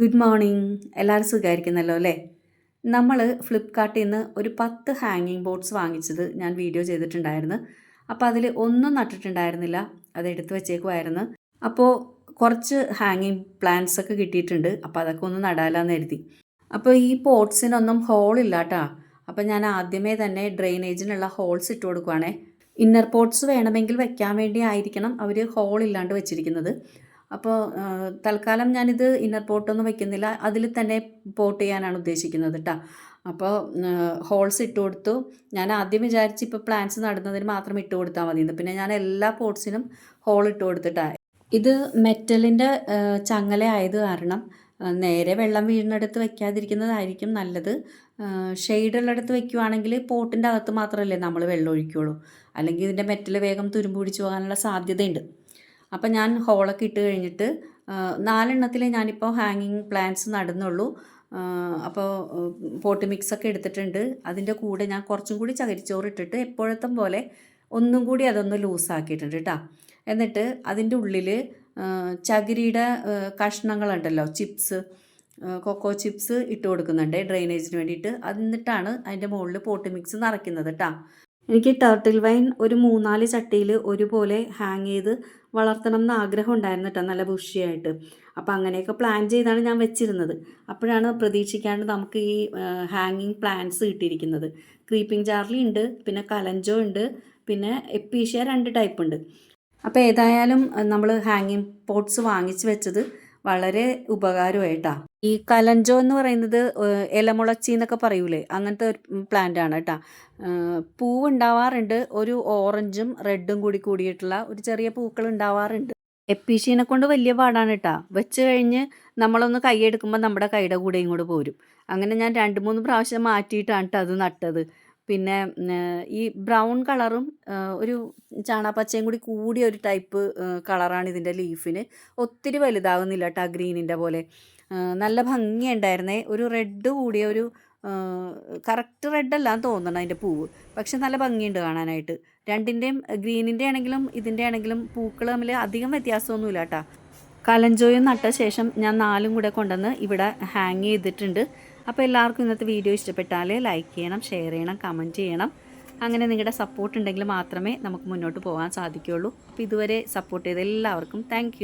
Good morning. എല്ലാവരും സുഖമായിരിക്കുന്നല്ലോ അല്ലേ? നമ്മൾ ഫ്ലിപ്കാർട്ടിൽ നിന്ന് ഒരു പത്ത് ഹാങ്ങിങ് ബോർഡ്സ് വാങ്ങിച്ചത് ഞാൻ വീഡിയോ ചെയ്തിട്ടുണ്ടായിരുന്നു. അപ്പോൾ അതിൽ ഒന്നും നട്ടിട്ടുണ്ടായിരുന്നില്ല. അത് എടുത്തു വെച്ചേക്കുമായിരുന്നു അപ്പോൾ കുറച്ച് ഹാങ്ങിങ് പ്ലാന്റ്സ് ഒക്കെ കിട്ടിയിട്ടുണ്ട്. അപ്പോൾ അതൊക്കെ ഒന്ന് നടാലാന്ന് കരുതി. അപ്പോൾ ഈ പോട്ട്സിനൊന്നും ഹോൾ ഇല്ല കേട്ടോ. അപ്പോൾ ഞാൻ ആദ്യമേ തന്നെ ഡ്രെയിനേജിനുള്ള ഹോൾസ് ഇട്ട് കൊടുക്കുവാണേ. ഇന്നർ പോട്ട്സ് വേണമെങ്കിൽ വെക്കാൻ വേണ്ടി ആയിരിക്കണം അവർ ഹോൾ ഇല്ലാണ്ട് വെച്ചിരിക്കുന്നത്. അപ്പോൾ തൽക്കാലം ഞാനിത് ഇന്നർ പോട്ടൊന്നും വെക്കുന്നില്ല. അതിൽ തന്നെ പോട്ട് ചെയ്യാനാണ് ഉദ്ദേശിക്കുന്നത് കേട്ടോ അപ്പോൾ ഹോൾസ് ഇട്ട് കൊടുത്തു. ഞാൻ ആദ്യം വിചാരിച്ച് ഇപ്പോൾ പ്ലാന്റ്സ് നടുന്നതിന് മാത്രം ഇട്ട് കൊടുത്താൽ മതി പിന്നെ ഞാൻ എല്ലാ പോട്ട്സിനും ഹോൾ ഇട്ട് കൊടുത്തിട്ടാണ് ഇത് മെറ്റലിന്റെ ചങ്ങല ആയത് കാരണം നേരെ വെള്ളം വീഴുന്നിടത്ത് വെക്കാതിരിക്കുന്നതായിരിക്കും നല്ലത്. ഷെയ്ഡുള്ളിടത്ത് വെക്കുവാണെങ്കിൽ പോട്ടിന്റെ അകത്ത് മാത്രമല്ലേ നമ്മൾ വെള്ളം ഒഴിക്കുകയുള്ളൂ അല്ലെങ്കിൽ ഇതിന്റെ മെറ്റൽ വേഗം തുരുമ്പ് പിടിച്ചു പോകാനുള്ള സാധ്യതയുണ്ട്. അപ്പം ഞാൻ ഹോളൊക്കെ ഇട്ട് കഴിഞ്ഞിട്ട് നാലെണ്ണത്തിൽ ഞാനിപ്പോൾ ഹാങ്ങിങ് പ്ലാന്റ്സ് നടന്നുള്ളൂ. അപ്പോൾ പോട്ട് മിക്സ് ഒക്കെ എടുത്തിട്ടുണ്ട്. അതിന്റെ കൂടെ ഞാൻ കുറച്ചും കൂടി ചകരിച്ചോറ് ഇട്ടിട്ട് എപ്പോഴത്തെ പോലെ ഒന്നും കൂടി അതൊന്ന് ലൂസാക്കിയിട്ടുണ്ട് കേട്ടോ എന്നിട്ട് അതിന്റെ ഉള്ളിൽ ചകിരിയുടെ കഷ്ണങ്ങളുണ്ടല്ലോ ചിപ്സ് കൊക്കോ ചിപ്സ് ഇട്ട് കൊടുക്കുന്നുണ്ട് ഡ്രെയിനേജിന് വേണ്ടിയിട്ട്. എന്നിട്ടാണ് അതിന്റെ മുകളിൽ പോട്ട് മിക്സ് നിറയ്ക്കുന്നത് കേട്ടോ എനിക്ക് ടർട്ടിൽ വൈൻ ഒരു മൂന്നാൽ ചട്ടിയിൽ ഒരുപോലെ ഹാങ് ചെയ്ത് വളർത്തണം എന്ന് ആഗ്രഹം ഉണ്ടായിരുന്നു കേട്ടോ നല്ല ബുഷിയായിട്ട് അപ്പോൾ അങ്ങനെയൊക്കെ പ്ലാൻ ചെയ്താണ് ഞാൻ വെച്ചിരുന്നത്. അപ്പോഴാണ് പ്രതീക്ഷിക്കാണ്ട് നമുക്ക് ഈ ഹാങ്ങിങ് പ്ലാന്റ്സ് കിട്ടിയിരിക്കുന്നത്. ക്രീപ്പിംഗ് ജാർലി ഉണ്ട് പിന്നെ കലഞ്ചോ ഉണ്ട് പിന്നെ എപ്പീഷ്യ രണ്ട് ടൈപ്പ് ഉണ്ട്. അപ്പോൾ ഏതായാലും നമ്മൾ ഹാങ്ങിങ് പോട്ട്സ് വാങ്ങിച്ച് വെച്ചത് വളരെ ഉപകാരമായിട്ടാണ് ഈ കലഞ്ചോ എന്ന് പറയുന്നത് ഇലമുളച്ചി എന്നൊക്കെ പറയൂലേ? അങ്ങനത്തെ ഒരു പ്ലാന്റ് ആണ് കേട്ടോ പൂവ് ഉണ്ടാവാറുണ്ട് ഒരു ഓറഞ്ചും റെഡും കൂടി കൂടിയിട്ടുള്ള ഒരു ചെറിയ പൂക്കൾ ഉണ്ടാവാറുണ്ട്. എപ്പീഷീനെ കൊണ്ട് വലിയ പാടാണ് കേട്ടോ വെച്ച് കഴിഞ്ഞ് നമ്മളൊന്ന് കൈയെടുക്കുമ്പോൾ നമ്മുടെ കൈയുടെ കൂടെ ഇങ്ങോട്ട് പോരും. അങ്ങനെ ഞാൻ രണ്ട് മൂന്ന് പ്രാവശ്യം മാറ്റിയിട്ടാണ് കേട്ടോ അത് നട്ടത്. പിന്നെ ഈ ബ്രൗൺ കളറും ഒരു ചാണാപ്പച്ചയും കൂടി കൂടിയ ഒരു ടൈപ്പ് കളറാണ് ഇതിന്റെ ലീഫിന്. ഒത്തിരി വലുതാകുന്നില്ല കേട്ടോ ആ ഗ്രീനിന്റെ പോലെ നല്ല ഭംഗിയുണ്ടായിരുന്നേ. ഒരു റെഡ് കൂടിയ ഒരു കറക്റ്റ് റെഡ് അല്ല തോന്നണം അതിന്റെ പൂവ്. പക്ഷെ നല്ല ഭംഗിയുണ്ട് കാണാനായിട്ട്. രണ്ടിന്റെയും ഗ്രീനിന്റെ ആണെങ്കിലും ഇതിന്റെ ആണെങ്കിലും പൂക്കൾ തമ്മിൽ അധികം വ്യത്യാസമൊന്നുമില്ല കേട്ടോ കലഞ്ചോയും നട്ട ശേഷം ഞാൻ നാലും കൂടെ കൊണ്ടുവന്ന് ഇവിടെ ഹാങ് ചെയ്തിട്ടുണ്ട്. അപ്പോൾ എല്ലാവർക്കും ഇന്നത്തെ വീഡിയോ ഇഷ്ടപ്പെട്ടാൽ ലൈക്ക് ചെയ്യണം ഷെയർ ചെയ്യണം കമന്റ് ചെയ്യണം. അങ്ങനെ നിങ്ങളുടെ സപ്പോർട്ട് ഉണ്ടെങ്കിൽ മാത്രമേ നമുക്ക് മുന്നോട്ട് പോകാൻ സാധിക്കുകയുള്ളൂ. അപ്പോൾ ഇതുവരെ സപ്പോർട്ട് ചെയ്ത എല്ലാവർക്കും താങ്ക്